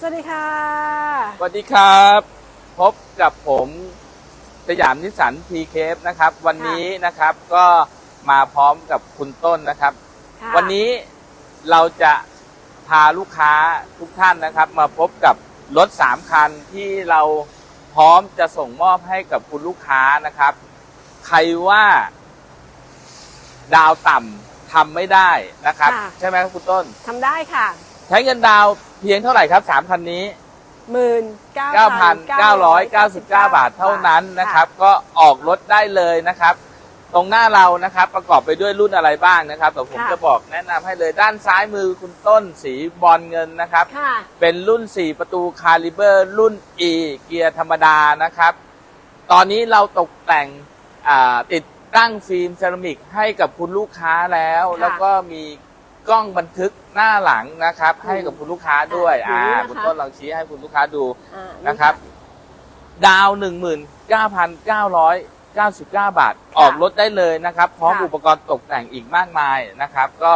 สวัสดีค่ะ สวัสดีครับ พบกับผมสยามนิสสันทีเคฟนะครับ วันนี้นะครับก็มาพร้อมกับคุณต้นนะครับ ค่ะวันนี้เราจะพาลูกค้าทุกท่านนะครับ มาพบกับรถสามคันที่เราพร้อมจะส่งมอบให้กับคุณลูกค้านะครับ ใครว่าดาวต่ำทำไม่ได้นะครับ ค่ะ ใช่ไหมครับคุณต้น ทำได้ค่ะ ใช้เงินดาวเพียงเท่าไหร่ครับสามคันนี้ หมื่นเก้าพัน9,999บาทเท่านั้นนะครับ ก็ออกรถได้เลยนะครับ ตรงหน้าเรานะครับ ประกอบไปด้วยรุ่นอะไรบ้างนะครับแต่ผมค่ะจะบอกแนะนำให้เลยด้านซ้ายมือคุณต้นสีบอลเงินนะครับค่ะเป็นรุ่น 4 ประตูคาลิเบอร์ รุ่น E เกียร์ธรรมดานะครับ ตอนนี้เราตกแต่งอ่าติดตั้งฟิล์มเซรามิกให้กับคุณลูกค้าแล้วค่ะแล้วก็มี กล้องบันทึกหน้าหลังนะครับอืมให้กับคุณลูกค้าด้วยอ่าอ่าดูนะคะ คุณต้นลองชี้ให้คุณลูกค้าดูอ่านะครับ ดาว19,999บาท ออกรถได้เลยนะครับ พร้อมค่ะ อุปกรณ์ตกแต่งอีกมากมายนะครับ ก็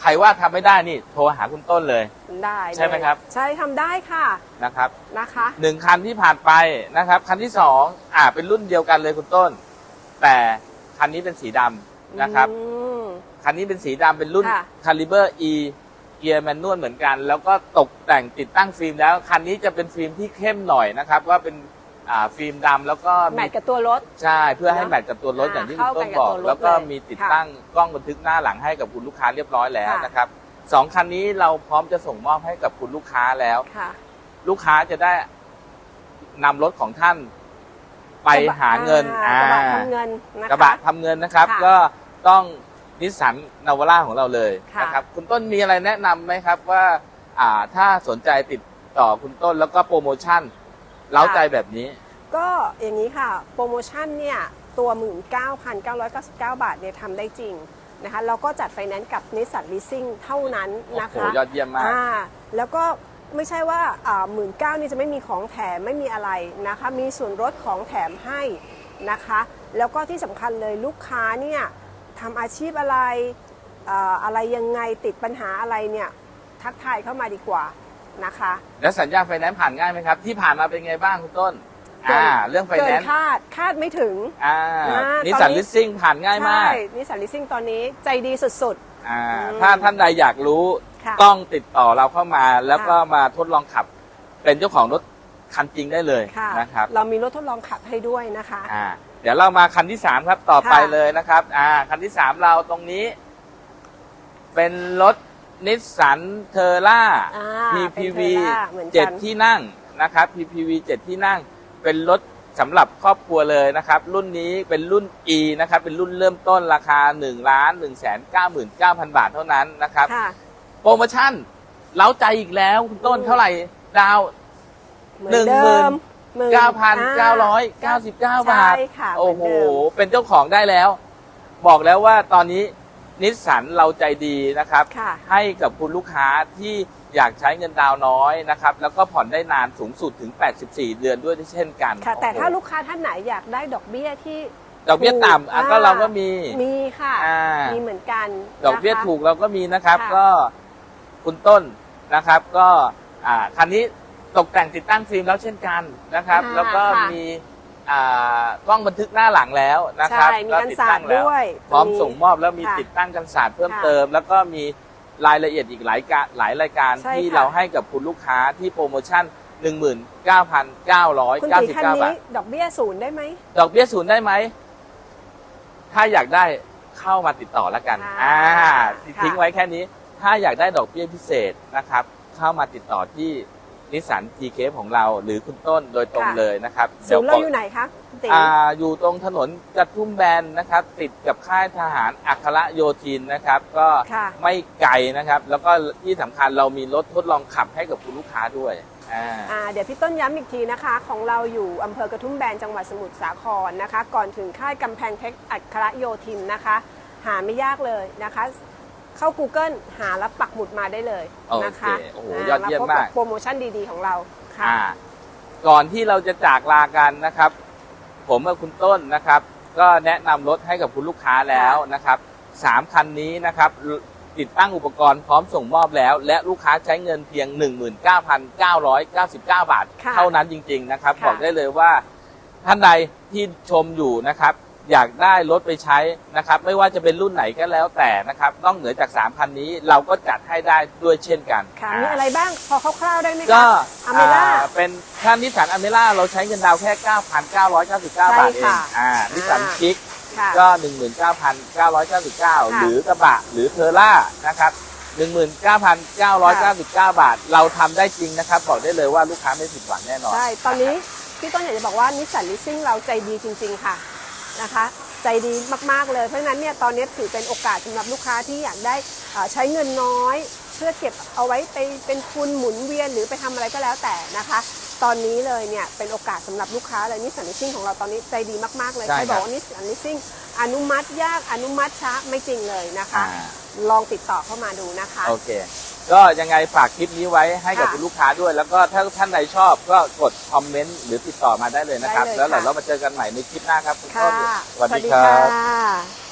ใครว่าทำไม่ได้นี่โทรหาคุณต้นเลย ได้เลยใช่ไหมครับ ใช่ทำได้ค่ะนะครับนะคะ หนึ่งคันที่ผ่านไปนะครับ คันที่สองอ่าเป็นรุ่นเดียวกันเลยคุณต้น แต่คันนี้เป็นสีดำนะครับ อืม คันนี้เป็นสีดำเป็นรุ่น ค่ะคาลิเบอร์ E เกียร์แมนนวลเหมือนกัน แล้วก็ตกแต่งติดตั้งฟิล์มแล้ว คันนี้จะเป็นฟิล์มที่เข้มหน่อยนะครับ ว่าเป็นอ่าฟิล์มดำแล้วก็แมมีทกับตัวรถ ใช่เพื่อให้เนอะแมทกับตัวรถอ่าอย่างที่คุณต้นเข้ากันกับบอกตัวรถแล้วก็เลยมีติดค่ะตั้งกล้องบันทึกหน้าหลังให้กับคุณลูกค้าเรียบร้อยแล้วค่ะ นะครับสองคันนี้เราพร้อมจะส่งมอบให้กับคุณลูกค้าแล้ว ค่ะ ลูกค้าจะได้นำรถของท่านไปหาเงินอ่า กระบะทำเงินนะคะ กระบะทำเงินนะครับค่ะก็ต้อง นิสสันนาวาร่าของเราเลยค่ะ นะครับ คุณต้นมีอะไรแนะนำไหมครับว่าอ่าถ้าสนใจติดต่อคุณต้นแล้วก็โปรโมชั่นเล้าใจแบบนี้ ก็อย่างนี้ค่ะ โปรโมชั่นเนี่ย ตัว 19,999 บาทเนี่ยทำได้จริงนะคะแล้วก็จัดไฟแนนซ์กับนิสสันลีสซิ่งเท่านั้นโอ้นะโหคะยอดเยี่ยมมาก อ่าแล้วก็ไม่ใช่ว่าหมื่นเก้านี่จะไม่มีของแถมไม่มีอะไรนะคะ มีส่วนลดของแถมให้นะคะ แล้วก็ที่สำคัญเลยลูกค้าเนี่ย ทำอาชีพอะไรเอ่ออะไรยังไงติดปัญหาอะไรเนี่ยทักทายเข้ามาดีกว่านะคะ แล้วสัญญาไฟแนนซ์ผ่านง่ายไหมครับ ที่ผ่านมาเป็นไงบ้างคุณต้นอ่าเรื่องไฟเกิแนนนซ์คาดคาดไม่ถึงอ่าอ่านิสสันตอนนี้ลิสซิ่งผ่านง่ายมากใช่นิสสันลิสซิ่งตอนนี้ใจดีสุดอ่าอืมถ้าท่านใดอยากรู้ค่ะต้องติดต่อเราเข้ามาแล้วก็ค่ะมาทดลองขับ เป็นเจ้าของรถคันจริงได้เลยๆค่ะนะครับ เรามีรถทดลองขับให้ด้วยนะคะอ่า เดี๋ยวเรามาคันที่สามครับต่อไปค่ะเลยนะครับ อ่า คันที่สามเราตรงนี้ เป็นรถนิสสันเทอร่า อ่า PPV เป็น Terra เหมือนกัน เจ็ดที่นั่งนะครับ PPV เจ็ดที่นั่ง เป็นรถสำหรับครอบครัวเลยนะครับ รุ่นนี้เป็นรุ่น E นะครับ เป็นรุ่นเริ่มต้นราคา1ล้าน1แสน99,000บาทเท่านั้นนะครับ ค่ะ โปรโมชั่นเล้าใจอีกแล้วคุณต้นอืม เท่าไหร่ดาว เหมือนเดิม หมื่นอ่า9,999 บาท ใช่ค่ะโอ้โห เหมือนเดิมเป็นเจ้าของได้แล้ว บอกแล้วว่าตอนนี้นิสสันเราใจดีนะครับ ค่ะ ให้กับคุณลูกค้าที่อยากใช้เงินดาวน์น้อยนะครับ แล้วก็ผ่อนได้นานสูงสุดถึง 84 เดือนด้วยเช่นกันค่ะ แต่โอ้โหถ้าลูกค้าท่านไหนอยากได้ดอกเบี้ยที่ดอกเบี้ยต่ำอะถูก็เราก็มี มีค่ะ อ่ามี มีเหมือนกันดอกเบี้ยนะคะ ถูกเราก็มีนะครับ ค่ะก็คุณต้นนะครับ ก็อ่าคันนี้ ตกแต่งติดตั้งฟิล์มแล้วเช่นกันนะครับ อ่าแล้วก็ค่ะ มีอ่ากล้องบันทึกหน้าหลังแล้วนะครับใช่มีก็กันติดสาตั้ดงแล้ว ด้วยพร้อมตนี้ส่งมอบแล้วมีค่ะ ติดตั้งกันศาสตร์เพิ่มค่ะเติม แล้วก็มีรายละเอียดอีกหลายการหลายรายการใช่ที่ค่ะ เราให้กับคุณลูกค้าที่โปรโมชั่น19,999คุณตีคันบานี้ทดอกเบี้ยศูนย์ได้ไหม ดอกเบี้ยศูนย์ได้ไหม ถ้าอยากได้เข้ามาติดต่อแล้วกัน อ่าอ่าค่ะ ทิ้งไว้แค่นี้ ถ้าอยากได้ดอกเบี้ยพิเศษนะครับ เข้ามาติดต่อที่ นิสสันทีเคของเราหรือคุณต้นโดยตรงเลยนะครับศูนย์เราบกอยู่ไหนคะคุณตี อ่าอยู่ตรงถนนกระทุ่มแบนนะครับ ติดกับค่ายทหารอัครโยธินนะครับ ก็ค่ะ ไม่ไกลนะครับ แล้วก็ที่สำคัญเรามีรถทดลองขับให้กับคุณลูกค้าด้วยอ่า อ่าเดี๋ยวพี่ต้นย้ำอีกทีนะคะ ของเราอยู่อำเภอกระทุ่มแบนจังหวัดสมุทรสาครนะคะ ก่อนถึงค่ายกำแพงเพชรอัครโยธินนะคะ หาไม่ยากเลยนะคะ เข้า Google หาแล้วปักหมุดมาได้เลยนะคะโอเคโอ้โหยอดเยี่ยมมากแวพบบโปรโมชั่นดีๆของเราค่ะอ่าก่อนที่เราจะจากลากันนะครับ ผมกับคุณต้นนะครับ ก็แนะนำรถให้กับคุณลูกค้าแล้วนะครับสามคันนี้นะครับติดตั้งอุปกรณ์พร้อมส่งมอบแล้ว และลูกค้าใช้เงินเพียง 19,999 บาทค่ะเท่านั้นจริง ๆ นะครับค่ะบอกได้เลยว่าท่านใดที่ชมอยู่นะครับ อยากได้รถไปใช้นะครับ ไม่ว่าจะเป็นรุ่นไหนก็แล้วแต่นะครับนอกเหนือจาก3คันนี้เราก็จัดให้ได้ด้วยเช่นกันค่ะอ่ามีอะไรบ้างพอคร่าวๆได้ไหมก็คะอเมล่าอ่าเป็นถ้านิสสันอเมล่าเราใช้เงินดาวน์แค่ 9,999 บาทเองค่ะอ่านิสสันอ่าคิกค่ะก็ 19,999 หรือกระบะหรือเทอร่านะครับ19,999 บาท เราทำได้จริงนะครับ บอกได้เลยว่าลูกค้าไม่ผิดหวังแน่นอนใช่ตอนนี้พี่ต้นอยากจะบอกว่านิสสันลิสซิ่งเราใจดีจริง ๆ ค่ะ นะคะ ใจดีมากๆเลยเพราะฉะนั้นเนี่ยตอนนี้ถือเป็นโอกาสสำหรับลูกค้าที่อยากได้อ่าใช้เงินน้อย เพื่อเก็บเอาไว้ไปเป็นทุนหมุนเวียนหรือไปทำอะไรก็แล้วแต่นะคะ ตอนนี้เลยเนี่ยเป็นโอกาสสำหรับลูกค้าเลยนิสสันลิสซิ่งของเราตอนนี้ใจดีมากๆเลยใช่ใครครับบอกว่านิสสันลิสซิ่งอนุมัติยากอนุมัติช้าไม่จริงเลยนะคะอ่าลองติดต่อเข้ามาดูนะคะโอเค ก็ยังไงฝากคลิปนี้ไว้ให้กับค่ะคุณลูกค้าด้วย แล้วก็ถ้าท่านใดชอบก็กดคอมเมนต์หรือติดต่อมาได้เลยนะครับ ได้เลยแล้วเดี๋ยวค่ะ เรามาเจอกันใหม่ในคลิปหน้าครับคุณต้ค่ะนสวัสดีครับค่ะ